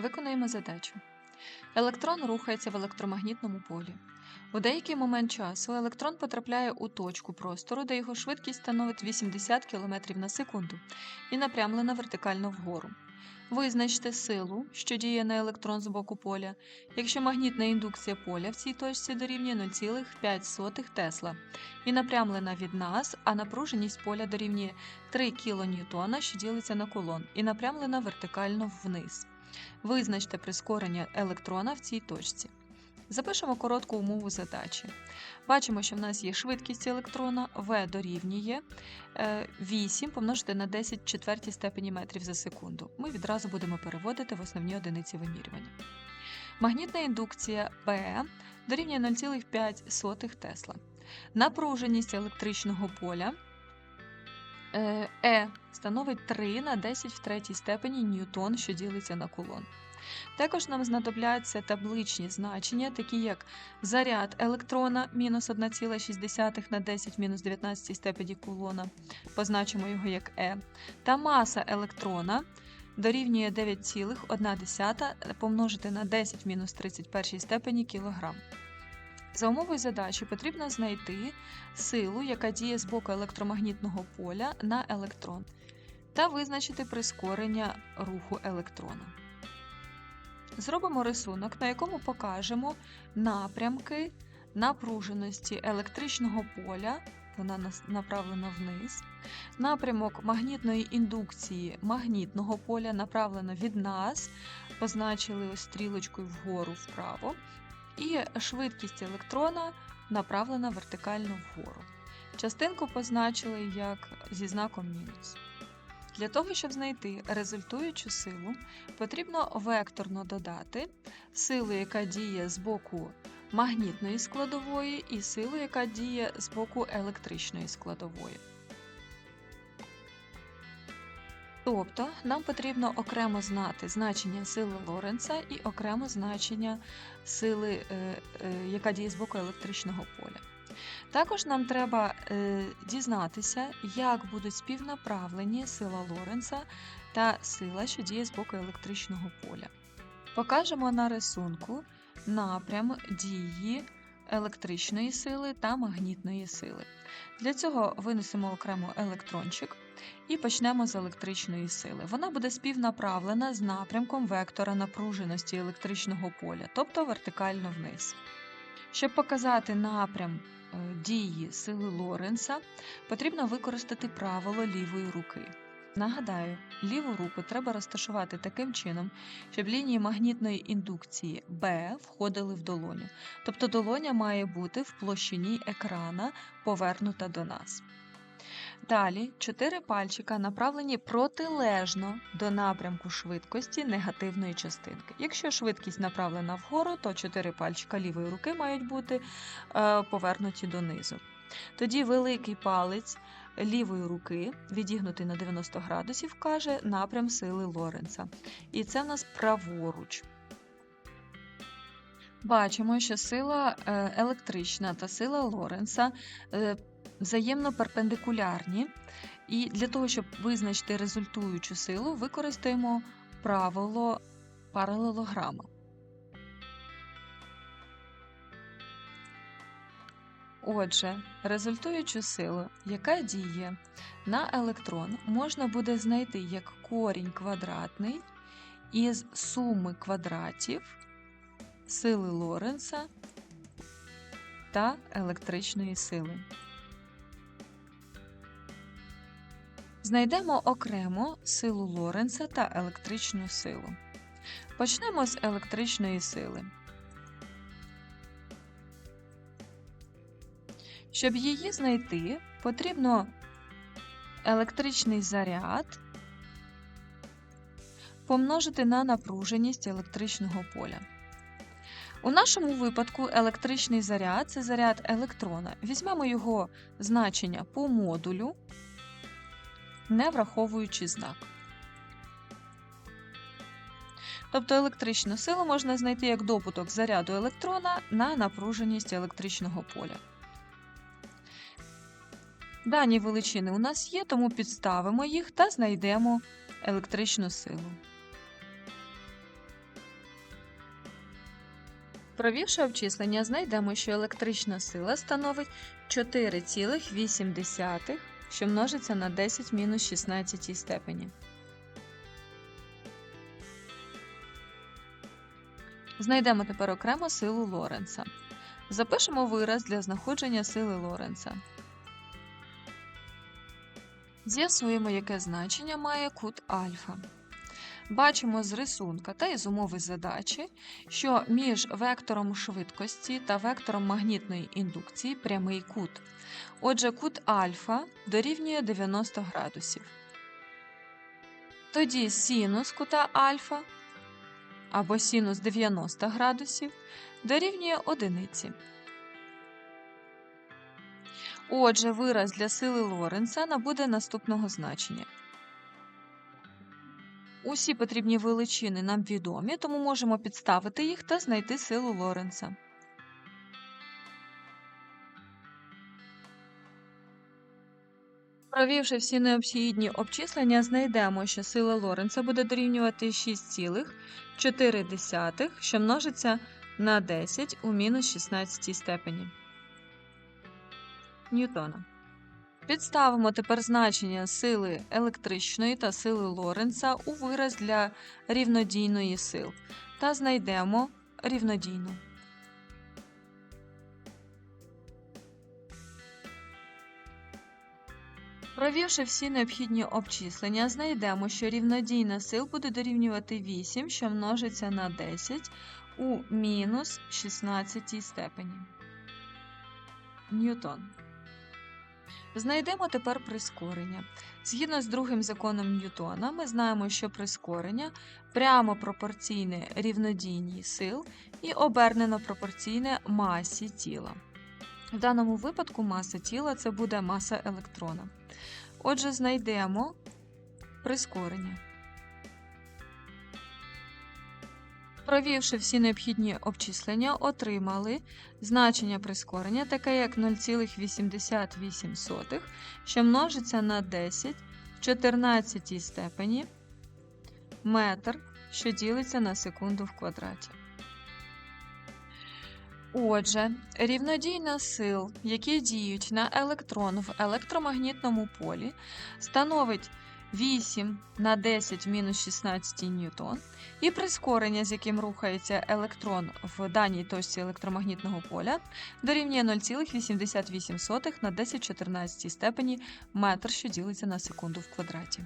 Виконуємо задачу. Електрон рухається в електромагнітному полі. У деякий момент часу електрон потрапляє у точку простору, де його швидкість становить 80 км на секунду і напрямлена вертикально вгору. Визначте силу, що діє на електрон з боку поля, якщо магнітна індукція поля в цій точці дорівнює 0,5 Тесла і напрямлена від нас, а напруженість поля дорівнює 3 кН, що ділиться на кулон, і напрямлена вертикально вниз. Визначте прискорення електрона в цій точці. Запишемо коротку умову задачі. Бачимо, що в нас є швидкість електрона v дорівнює е, 8 помножити на 10 четвертій степені метрів за секунду. Ми відразу будемо переводити в основні одиниці вимірювання. Магнітна індукція B дорівнює 0,5 Тесла. Напруженість електричного поля е, E становить 3 на 10 в третій степені ньютон, що ділиться на кулон. Також нам знадобляться табличні значення, такі як заряд електрона мінус 1,6 на 10 мінус 19 степені кулона, позначимо його як Е, та маса електрона дорівнює 9,1 помножити на 10 мінус 31 степені кілограм. За умовою задачі потрібно знайти силу, яка діє з боку електромагнітного поля на електрон, та визначити прискорення руху електрона. Зробимо рисунок, на якому покажемо напрямки напруженості електричного поля, вона направлена вниз, напрямок магнітної індукції магнітного поля направлено від нас, позначили ось стрілочкою вгору вправо, і швидкість електрона направлена вертикально вгору. Частинку позначили як зі знаком мінус. Для того, щоб знайти результуючу силу, потрібно векторно додати силу, яка діє з боку магнітної складової, і силу, яка діє з боку електричної складової. Тобто нам потрібно окремо знати значення сили Лоренца і окремо значення сили, е, е, яка діє з боку електричного поля. Також нам треба е, дізнатися, як будуть співнаправлені сила Лоренца та сила, що діє з боку електричного поля. Покажемо на рисунку напрям дії електричної сили та магнітної сили. Для цього винесемо окремо електрончик і почнемо з електричної сили. Вона буде співнаправлена з напрямком вектора напруженості електричного поля, тобто вертикально вниз. Щоб показати напрям е, дії сили Лоренца, потрібно використати правило лівої руки. Нагадаю, ліву руку треба розташувати таким чином, щоб лінії магнітної індукції B входили в долоню. Тобто долоня має бути в площині екрана повернута до нас. Далі чотири пальчика направлені протилежно до напрямку швидкості негативної частинки. Якщо швидкість направлена вгору, то чотири пальчика лівої руки мають бути е, повернуті донизу. Тоді великий палець лівої руки, відігнутий на 90 градусів, каже напрям сили Лоренца. І це в нас праворуч. Бачимо, що сила е, електрична та сила Лоренца е, взаємно перпендикулярні. І для того, щоб визначити результуючу силу, використаємо правило паралелограма. Отже, результуючу силу, яка діє на електрон, можна буде знайти як корінь квадратний із суми квадратів сили Лоренца та електричної сили. Знайдемо окремо силу Лоренца та електричну силу. Почнемо з електричної сили. Щоб її знайти, потрібно електричний заряд помножити на напруженість електричного поля. У нашому випадку електричний заряд це заряд електрона. Візьмемо його значення по модулю, не враховуючи знак. Тобто електричну силу можна знайти як добуток заряду електрона на напруженість електричного поля. Дані величини у нас є, тому підставимо їх та знайдемо електричну силу. Провівши обчислення, знайдемо, що електрична сила становить 4,8, що множиться на 10 мінус 16 степені. Знайдемо тепер окремо силу Лоренца. Запишемо вираз для знаходження сили Лоренца. З'ясуємо, яке значення має кут альфа. Бачимо з рисунка та із умови задачі, що між вектором швидкості та вектором магнітної індукції прямий кут. Отже, кут альфа дорівнює 90 градусів. Тоді синус кута альфа або синус 90 градусів дорівнює одиниці. Отже, вираз для сили Лоренца набуде наступного значення. Усі потрібні величини нам відомі, тому можемо підставити їх та знайти силу Лоренца. Провівши всі необхідні обчислення, знайдемо, що сила Лоренца буде дорівнювати 6,4, що множиться на 10 у мінус 16 степені. Ньютона. Підставимо тепер значення сили електричної та сили Лоренца у вираз для рівнодійної сил та знайдемо рівнодійну. Провівши всі необхідні обчислення, знайдемо, що рівнодійна сил буде дорівнювати 8, що множиться на 10 у мінус 16 степені. Ньютон. Знайдемо тепер прискорення. Згідно з другим законом Ньютона, ми знаємо, що прискорення прямо пропорційне рівнодійній сил і обернено пропорційне масі тіла. В даному випадку маса тіла це буде маса електрона. Отже, знайдемо прискорення. Провівши всі необхідні обчислення, отримали значення прискорення, таке як 0,88, що множиться на 10 в 14 степені метр, що ділиться на секунду в квадраті. Отже, рівнодійна сил, які діють на електрон в електромагнітному полі, становить 8 на 10 в мінус 16 ньютон, і прискорення, з яким рухається електрон в даній точці електромагнітного поля, дорівнює 0,88 на 10 в 14 степені метр, що ділиться на секунду в квадраті.